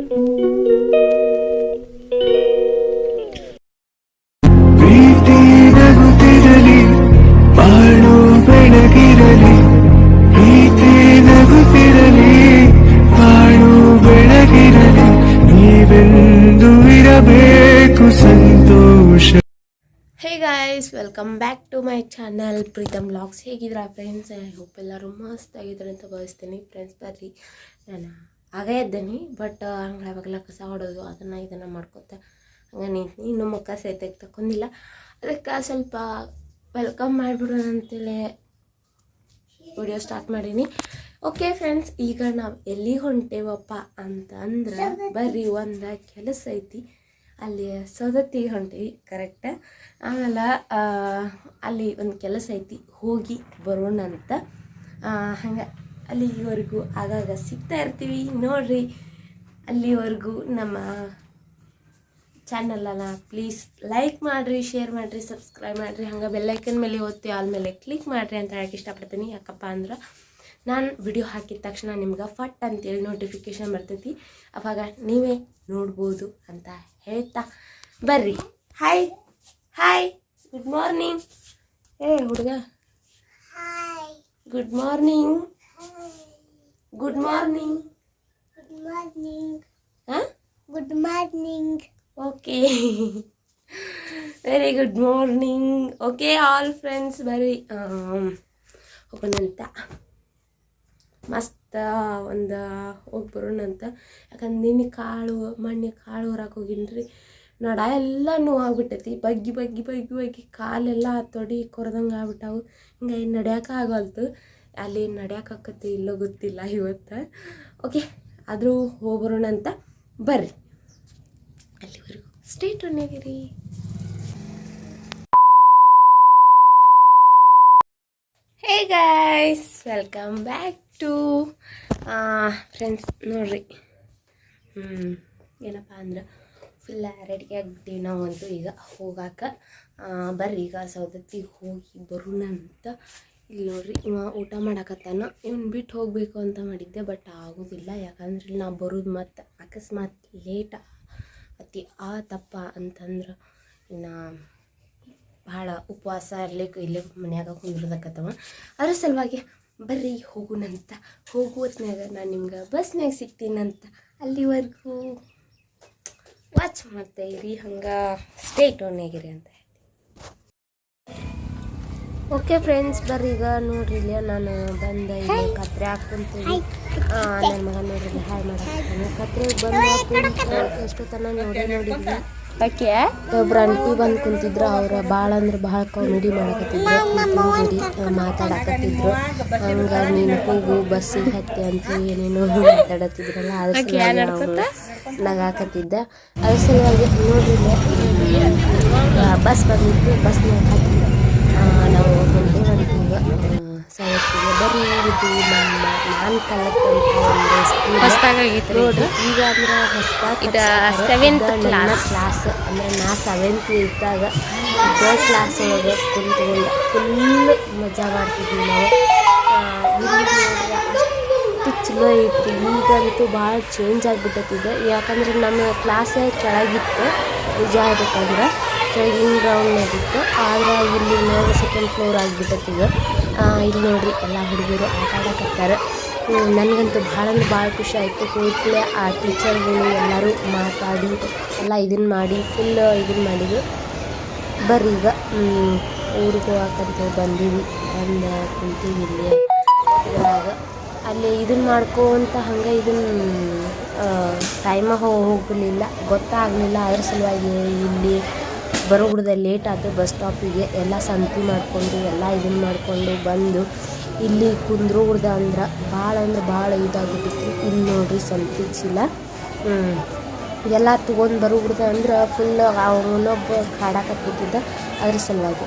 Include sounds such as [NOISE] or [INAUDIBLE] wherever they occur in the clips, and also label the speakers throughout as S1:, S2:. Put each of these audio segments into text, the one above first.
S1: ಪ್ರೀತಿ ನಗುತ್ತಿರಲಿ, ಬಾಳು
S2: hey guys welcome back to my channel Preetham blogs ಹೇಗಿದ್ರ friends I hope ಎಲ್ಲರೂ ಮಸ್ತ್ ಆಗಿದ್ದಾರೆ ಅಂತ ಭಾವಿಸ್ತೀನಿ. ಫ್ರೆಂಡ್ಸ್ ಬರ್ರಿ. ನಾನು ಆಗೇ ಇದ್ದೀನಿ ಬಟ್ ಹಂಗೆ ಅವಾಗೆಲ್ಲ ಕಸ ಹೊಡೋದು, ಅದನ್ನು ಇದನ್ನು ಮಾಡ್ಕೊತ ಹಂಗೆ ನಿಂತು ಇನ್ನೂ ಮುಖ ಸಹಿತ ತಗೊಂಡಿಲ್ಲ ಅದಕ್ಕೆ ಸ್ವಲ್ಪ ವೆಲ್ಕಮ್ ಮಾಡಿಬಿಡೋಣ ಅಂತೇಳಿ ವಿಡಿಯೋ ಸ್ಟಾರ್ಟ್ ಮಾಡೀನಿ. ಓಕೆ ಫ್ರೆಂಡ್ಸ್ ಈಗ ನಾವು ಎಲ್ಲಿ ಹೊಂಟೇವಪ್ಪ ಅಂತಂದ್ರೆ ಬರ್ರಿ ಒಂದು ಕೆಲಸ ಐತಿ. ಅಲ್ಲಿ ಸೌದತ್ತಿ ಹೊಂಟೀವಿ ಕರೆಕ್ಟ್ ಆಮೇಲೆ ಅಲ್ಲಿ ಒಂದು ಕೆಲಸ ಐತಿ, ಹೋಗಿ ಬರೋಣ ಅಂತ ಹಂಗೆ ಅಲ್ಲಿವರೆಗೂ ಆಗಾಗ ಸಿಗ್ತಾ ಇರ್ತೀವಿ. ನೋಡ್ರಿ ಅಲ್ಲಿವರೆಗೂ ನಮ್ಮ ಚಾನಲನ್ನು ಪ್ಲೀಸ್ ಲೈಕ್ ಮಾಡಿರಿ ಶೇರ್ ಮಾಡಿರಿ ಸಬ್ಸ್ಕ್ರೈಬ್ ಮಾಡಿರಿ. ಹಂಗೆ ಬೆಲ್ಲೈಕನ್ ಮೇಲೆ ಒತ್ತಿ ಆಲ್ ಮೇಲೆ ಕ್ಲಿಕ್ ಮಾಡಿರಿ ಅಂತ ಹೇಳಕ್ಕೆ ಇಷ್ಟಪಡ್ತೀನಿ. ಯಾಕಪ್ಪ ಅಂದ್ರೆ ನಾನು ವಿಡಿಯೋ ಹಾಕಿದ ತಕ್ಷಣ ನಿಮ್ಗೆ ಫಟ್ ಅಂತೇಳಿ ನೋಟಿಫಿಕೇಶನ್ ಬರ್ತೈತಿ. ಅವಾಗ ನೀವೇ ನೋಡ್ಬೋದು ಅಂತ ಹೇಳ್ತಾ ಬರ್ರಿ. ಹಾಯ್ ಹಾಯ್ ಗುಡ್ ಮಾರ್ನಿಂಗ್ ಏ ಹುಡುಗ. Good morning good morning
S3: good morning
S2: ಹಾಂ
S3: good morning.
S2: Okay very good morning okay all friends ಬರೀ ಹೋಗೋಣಂತ ಮಸ್ತ್ ಒಂದು ಹೋಗಿ ಬರೋಣಂತ ಯಾಕಂದ್ರೆ ನಿನ್ನೆ ಕಾಳು ಮಣ್ಣೆ ಕಾಳು ಹೊರಕ್ಕೆ ಹೋಗಿನ್ರಿ. ನಡ ಎಲ್ಲ ನೋವಾಗ್ಬಿಟ್ಟೈತಿ ಬಗ್ಗಿ ಬಗ್ಗಿ ಬಗ್ಗಿ ಬಗ್ಗಿ ಕಾಲೆಲ್ಲ ತೊಡಿ ಕೊರದಂಗ ಆಗ್ಬಿಟ್ಟಾವು. ಹಿಂಗೆ ನಡ್ಯಾಕ ಆಗಲ್ತು. ಅಲ್ಲಿ ನಡ್ಯಾಕಕ್ಕತಿ ಇಲ್ಲೋ ಗೊತ್ತಿಲ್ಲ ಇವತ್ತು. ಓಕೆ ಆದರೂ ಹೋಗ್ಬರೋಣ ಅಂತ ಬರ್ರಿ. ಅಲ್ಲಿವರೆಗೂ ಸ್ಟೇಟ್ ಆಗಿರಿ. Hey guys welcome back to friends ನೋಡ್ರಿ. ಹ್ಞೂ ಏನಪ್ಪ ಅಂದ್ರೆ ಫುಲ್ ರೆಡಿಯಾಗಿದ್ದೀವಿ ನಾವಂತೂ ಈಗ ಹೋಗಾಕ ಬರ್ರಿ. ಈಗ ಸೌದತ್ತಿಗೆ ಹೋಗಿ ಬರೋಣ ಅಂತ ಇಲ್ಲಿ ನೋಡ್ರಿ, ಇವ ಊಟ ಮಾಡಕತ್ತಾನ. ಇವ್ನು ಬಿಟ್ಟು ಹೋಗಬೇಕು ಅಂತ ಮಾಡಿದ್ದೆ ಬಟ್ ಆಗೋದಿಲ್ಲ. ಯಾಕಂದ್ರೆ ಇಲ್ಲಿ ನಾ ಬರೋದು ಮತ್ತು ಅಕಸ್ಮಾತ್ ಲೇಟ್ ಅತಿ ಆ ತಪ್ಪ ಅಂತಂದ್ರೆ ಇನ್ನು ಭಾಳ ಉಪವಾಸ ಇರ್ಲಿಕ್ಕೆ ಇಲ್ಲಿ ಮನ್ಯಾಗ ಕುಂದಿರ್ದಕ್ಕತ್ತವ ಅದ್ರ ಸಲುವಾಗಿ ಬರ್ರಿ ಹೋಗುನಂತ ಹೋಗುವತ್ನಾಗ ನಾನು ನಿಮ್ಗೆ ಬಸ್ನಾಗ ಸಿಗ್ತೀನಂತ. ಅಲ್ಲಿವರೆಗೂ ವಾಚ್ ಮಾಡ್ತಾ ಇರಿ, ಹಂಗೆ ಸ್ಟೇಟ್ ಆಗಿರಿ ಅಂತ. ಓಕೆ ಫ್ರೆಂಡ್ಸ್ ಬರ್ರಿ ಈಗ ನೋಡ್ರಿ ಇಲ್ಲ ನಾನು ಬಂದ ಈಗ ಕತ್ರೆ ಹಾಕ್ಕೊಂತೀನಿ ನನ್ನ ಮಗ ನೋಡ್ರಿ ಹಾಯ್ ಮಾಡ್ತೀನಿ ಕತ್ರೆ ಬಂದು ಬಂದ ತನ ನೋಡಿ ನೋಡಿದ್ವಿ. ಯಾಕೆ ಒಬ್ರು ಅಂಟಿ ಬಂದು ಕುಂತಿದ್ರು ಅವ್ರ ಭಾಳ ಅಂದ್ರೆ ಭಾಳ ಕಾಮಿಡಿ ಮಾಡಕತ್ತಿದ್ರು. ಮಾತಾಡಕತ್ತಿದ್ರು. ಹಂಗ ನೀನು ಹೋಗು ಬಸ್ಸಿಗೆ ಹತ್ತಿ ಅಂತ ಏನೇನೋ ಮಾತಾಡತ್ತಿದ್ರಲ್ಲ ಅದ್ರ ಅವ್ನು ನಗಾಕತ್ತಿದ್ದ. ಅದ್ರ ಸಲುವಾಗಿ ನೋಡ್ರಿ ಬಸ್ ಬಂದಿತ್ತು ಬಸ್ ನಾವು ಈಗ ಸವತ್ತಿಗೆ ಬರೀ ಇದು ನಮ್ಮ ನಾನು ಈಗ ಅಂದ್ರೆ ಹೊಸದಾಗಿ ಸೆವೆಂತ್ ಕ್ಲಾಸ್ ಅಂದ್ರೆ ನಾ ಸೆವೆಂತ್ ಇದ್ದಾಗ ಇದೇ ಕ್ಲಾಸ್ ಒಳಗೆ ಕುಂತ್ಕೊಂಡು ಫುಲ್ ಮಜಾ ಮಾಡ್ತಿದ್ವಿ ನಾವು ಇಲ್ಲಿ ಅಷ್ಟು ಚಲೋ ಐತಿ ಈಗಂತೂ ಭಾಳ ಚೇಂಜ್ ಆಗಿಬಿಟ್ಟೈತಿದೆ ಯಾಕಂದ್ರೆ ನಮ್ಮ ಕ್ಲಾಸ್ ಕೆಳಗಿತ್ತು ನಿಜ ಹೇಳ್ಬೇಕಂದ್ರೆ ಕೆಳಗಿನ ಗ್ರೌಂಡ್ನಾಗಿತ್ತು ಆದ್ರೆ ಇಲ್ಲಿ ಮೇಲೆ ಸೆಕೆಂಡ್ ಫ್ಲೋರ್ ಆಗಿಬಿಟ್ಟತ್ತೀಗ ಇಲ್ಲಿ ನೋಡ್ರಿ ಎಲ್ಲ ಹುಡುಗರು ಆಟ ಆಡಕತ್ತಾರೆ ನನಗಂತೂ ಭಾಳ ಅಂದ್ರೆ ಭಾಳ ಖುಷಿ ಆಯಿತು. ಆ ಟೀಚರ್ಗಳು ಎಲ್ಲರೂ ಮಾತಾಡಿ, ಎಲ್ಲ ಇದನ್ನು ಮಾಡಿ ಫುಲ್ ಇದನ್ನು ಮಾಡಿದ್ರು. ಬರ್ರಿ ಈಗ ಊರಿಗೆ ಹೋಗಕ್ಕಂತ ಬಂದೀವಿ. ಬಂದು ಕುಂತೀವಿ ಇಲ್ಲಿ ಇದ್ರಾಗ ಅಲ್ಲಿ ಇದನ್ನ ಮಾಡ್ಕೊಂತ ಹಂಗೆ ಇದನ್ನು ಟೈಮ ಹೋಗಲಿಲ್ಲ. ಗೊತ್ತಾಗಲಿಲ್ಲ. ಅದ್ರ ಸಲುವಾಗಿ ಇಲ್ಲಿ ಬರೋಗುಡ್ದೆ ಲೇಟ್ ಆಯಿತು ಬಸ್ ಸ್ಟಾಪಿಗೆ ಎಲ್ಲ ಸಂತಿ ಮಾಡಿಕೊಂಡು ಎಲ್ಲ ಇದನ್ನ ಮಾಡಿಕೊಂಡು ಬಂದು ಇಲ್ಲಿ ಕುಂದ್ರೋಗುಡ್ದ ಅಂದ್ರೆ ಭಾಳ ಅಂದ್ರೆ ಭಾಳ ಇದಾಗಿಬಿಟ್ಟಿತ್ತು. ಇಲ್ಲಿ ನೋಡಿರಿ ಸಂತಿ ಚೀಲ. ಎಲ್ಲ ತೊಗೊಂಡು ಬರೋಗುಡ್ದ ಅಂದ್ರೆ ಫುಲ್ ಅವನೊಬ್ಬ ಕಾಡಾಕತ್ತಿದ್ದ ಅದ್ರ ಸಲುವಾಗಿ.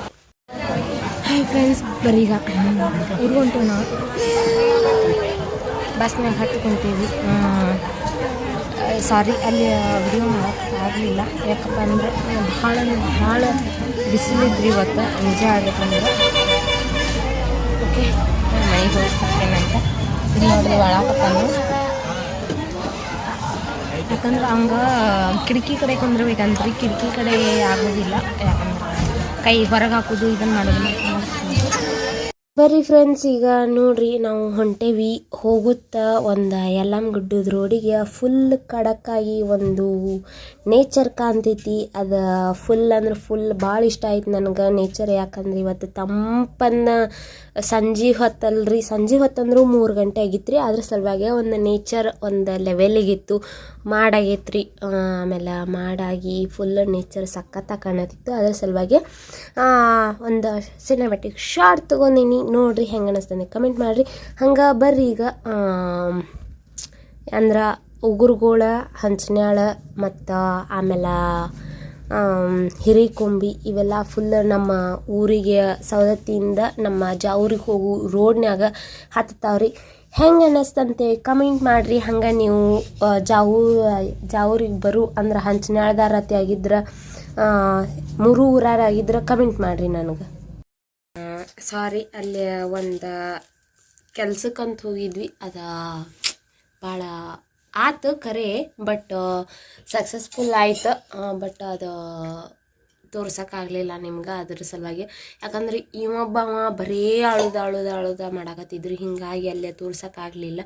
S2: ಹಾಯ್ ಫ್ರೆಂಡ್ಸ್ ಬರೀಗ. ಊರಿಗೆ ಹೊಂಟೇವಿ ನಾವು. ಬಸ್ನಾಗ ಹತ್ಕೊಂತೀವಿ. ಸಾರಿ ಅಲ್ಲಿ ವಿಡಿಯೋ ಆಗಲಿಲ್ಲ. ಯಾಕಪ್ಪ ಅಂದರೆ ಭಾಳ ಭಾಳ ಬಿಸಿಲಿದ್ರಿ ಇವತ್ತು, ನಿಜ ಆಗಬೇಕಂದ್ರೆ ಓಕೆ ಮನೆಗೆ ಹೋಗ್ತೇನಂತ ಇಲ್ಲಿ ನೋಡಿದ್ರೆ ಒಳಕತ್ತಾನು. ಯಾಕಂದ್ರೆ ಹಂಗೆ ಕಿಟಕಿ ಕಡೆ ಕುಂದ್ರಬೇಕಂತ್ರಿ. ಕಿಟಕಿ ಕಡೆ ಆಗೋದಿಲ್ಲ. ಯಾಕಂದ್ರೆ ಕೈ ಹೊರಗೆ ಹಾಕೋದು ಇದನ್ನು ಮಾಡೋದಿಲ್ಲ ಬರ್ರಿ ಫ್ರೆಂಡ್ಸ್ ಈಗ ನೋಡ್ರಿ ನಾವು ಹೊಂಟೇವಿ. ಹೋಗುತ್ತಾ ಒಂದು ಎಲ್ಲಮ್ ಗುಡ್ಡದ ರೋಡಿಗೆ ಫುಲ್ ಕಡಕ್ಕಾಗಿ ಒಂದು ನೇಚರ್ ಕಾಣ್ತೈತಿ. ಅದು ಫುಲ್ ಅಂದ್ರೆ ಫುಲ್ ಭಾಳ ಇಷ್ಟ ಆಯ್ತು ನನಗೆ ನೇಚರ್ ಯಾಕಂದ್ರೆ ಇವತ್ತು ತಂಪನ್ನ ಸಂಜೆ ಹೊತ್ತಲ್ರಿ. ಸಂಜೆ ಹೊತ್ತಂದ್ರೂ ಮೂರು ಗಂಟೆ ಆಗಿತ್ತು ರೀ ಅದ್ರ ಸಲುವಾಗಿ ಒಂದು ನೇಚರ್ ಒಂದು ಲೆವೆಲಿಗಿತ್ತು ಮಾಡಾಗೈತ್ರಿ. ಆಮೇಲೆ ಮಾಡಾಗಿ ಫುಲ್ ನೇಚರ್ ಸಖತ್ತಾಗಿ ಕಾಣತಿತ್ತು ಅದ್ರ ಸಲುವಾಗಿ ಒಂದು ಸಿನಿಮ್ಯಾಟಿಕ್ ಶಾರ್ಟ್ ತೊಗೊಂಡಿನಿ. ನೋಡ್ರಿ ಹೆಂಗೆ ಅನಿಸ್ತದೆ ಕಮೆಂಟ್ ಮಾಡಿರಿ. ಹಂಗೆ ಬರ್ರಿ ಈಗ ಅಂದ್ರೆ ಉಗುರುಗೋಳ ಹಂಚನಾಳ ಮತ್ತು ಆಮೇಲೆ ಹಿರೇಕೊಂಬಿ ಇವೆಲ್ಲ ಫುಲ್ ನಮ್ಮ ಊರಿಗೆ, ಸವದತ್ತಿಯಿಂದ ನಮ್ಮ ಜಾವೂರಿಗೆ ಹೋಗು ರೋಡ್ನ್ಯಾಗ ಹತ್ತಾವ್ರಿ ಹೆಂಗೆ ಅನ್ನಿಸ್ತಂತೆ? ಕಮೆಂಟ್ ಮಾಡಿರಿ. ಹಂಗೆ ನೀವು ಜಾವು, ಜಾವೂರಿಗೆ ಬರು ಅಂದ್ರೆ ಹಂಚನಾಳ್ದಾರತಿ ಆಗಿದ್ರೆ ಮೂರು ಊರಾರಾಗಿದ್ರೆ ಕಮೆಂಟ್ ಮಾಡಿರಿ ನನಗೆ. ಸಾರಿ ಅಲ್ಲಿ ಒಂದು ಕೆಲ್ಸಕ್ಕಂತ ಹೋಗಿದ್ವಿ. ಅದ ಭಾಳ ಆತು ಖರೆ ಬಟ್ ಸಕ್ಸಸ್ಫುಲ್ ಆಯ್ತು ಬಟ್ ಅದು ತೋರ್ಸೋಕ್ಕಾಗಲಿಲ್ಲ ನಿಮ್ಗೆ ಅದ್ರ ಸಲುವಾಗಿ. ಯಾಕಂದ್ರೆ ಇವೊಬ್ಬವ ಬರೀ ಅಳುದ ಅಳುದ ಅಳುದ ಮಾಡಾಕತ್ತಿದ್ರು, ಹಿಂಗಾಗಿ ಅಲ್ಲೇ ತೋರ್ಸೋಕ್ಕಾಗಲಿಲ್ಲ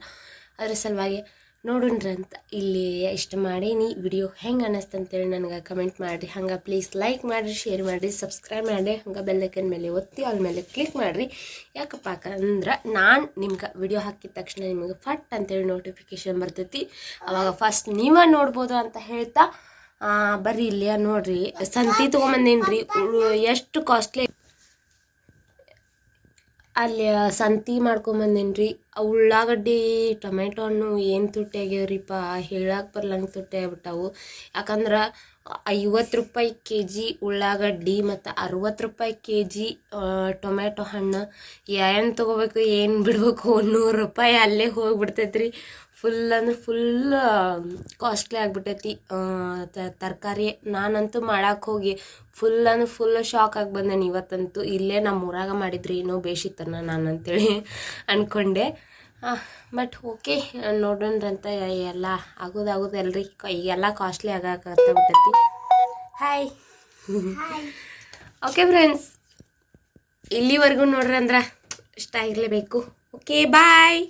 S2: ಅದ್ರ ಸಲುವಾಗಿ ನೋಡೋಣ್ರಿ ಅಂತ ಇಲ್ಲಿ ಇಷ್ಟ ಮಾಡೀನಿ. ವಿಡಿಯೋ ಹೆಂಗೆ ಅನ್ನಿಸ್ತು ಅಂತೇಳಿ ನನಗೆ ಕಮೆಂಟ್ ಮಾಡಿರಿ. ಹಂಗೆ ಪ್ಲೀಸ್ ಲೈಕ್ ಮಾಡಿರಿ ಶೇರ್ ಮಾಡಿರಿ ಸಬ್ಸ್ಕ್ರೈಬ್ ಮಾಡಿ ಹಂಗೆ ಬೆಲ್ಲೈಕನ್ ಮೇಲೆ ಒತ್ತಿ ಅದ್ರ ಮೇಲೆ ಕ್ಲಿಕ್ ಮಾಡಿರಿ. ಯಾಕಪ್ಪ ಅಂದ್ರೆ ನಾನು ನಿಮ್ಗೆ ವಿಡಿಯೋ ಹಾಕಿದ ತಕ್ಷಣ ನಿಮಗೆ ಫಟ್ ಅಂತೇಳಿ ನೋಟಿಫಿಕೇಶನ್ ಬರ್ತೈತಿ. ಅವಾಗ ಫಸ್ಟ್ ನೀವೇ ನೋಡ್ಬೋದು ಅಂತ ಹೇಳ್ತಾ ಬರ್ರಿ ಇಲ್ಲಿಯ ನೋಡ್ರಿ. ಸಂತಿ ತೊಗೊಂಬಂದೇನ್ರಿ. ಎಷ್ಟು ಕಾಸ್ಟ್ಲಿ ಅಲ್ಲಿ ಸಂತಿ ಮಾಡ್ಕೊಂಬಂದೇನ್ರಿ ಉಳ್ಳಾಗಡ್ಡಿ ಟೊಮೆಟೊ ಹಣ್ಣು ಏನು ತುಟ್ಟಿ ಆಗ್ಯಾವ್ರಿಪ್ಪ ಹೇಳಕ್ಕೆ ಬರ್ಲಂಗೆ ತುಟ್ಟಿ ಆಗ್ಬಿಟ್ಟವು. ಯಾಕಂದ್ರೆ, ಐವತ್ತು ರೂಪಾಯಿ ಕೆ ಜಿ ಉಳ್ಳಾಗಡ್ಡಿ ಮತ್ತು ಅರವತ್ತು ರೂಪಾಯಿ ಕೆ ಜಿ ಟೊಮೆಟೊ ಹಣ್ಣು ಏನು ತೊಗೋಬೇಕು, ಏನು ಬಿಡ್ಬೇಕು ನೂರು ರೂಪಾಯಿ ಅಲ್ಲೇ ಹೋಗ್ಬಿಡ್ತೈತ್ರಿ. ಫುಲ್ ಅಂದ್ರೆ ಫುಲ್ ಕಾಸ್ಟ್ಲಿ ಆಗ್ಬಿಟ್ಟೈತಿ. ತರಕಾರಿ. ನಾನಂತೂ ಮಾಡಕ್ಕೆ ಹೋಗಿ ಫುಲ್ ಅಂದ್ರೆ ಫುಲ್ ಶಾಕ್ ಆಗಿ ಬಂದೇನೆ ಇವತ್ತಂತೂ. ಇಲ್ಲೇ ನಮ್ಮ ಊರಾಗ ಮಾಡಿದ್ರಿ ಏನೋ ಬೇಷಿತ್ತನ ನಾನು ಅಂತೇಳಿ [LAUGHS] ಅಂದ್ಕೊಂಡೆ ಬಟ್ ಓಕೆ ನೋಡೋಣಂತ ಎಲ್ಲ ಆಗೋದು ಆಗೋದು ಎಲ್ರಿ ಈಗೆಲ್ಲ ಕಾಸ್ಟ್ಲಿ ಆಗಾಕತ್ತ ಬಿಟ್ಟೈತಿ ಹಾಯ್ ಓಕೆ ಫ್ರೆಂಡ್ಸ್ ಇಲ್ಲಿವರೆಗೂ ನೋಡ್ರಿ ಅಂದ್ರೆ ಇಷ್ಟ ಇರಲೇಬೇಕು ಓಕೆ ಬಾಯ್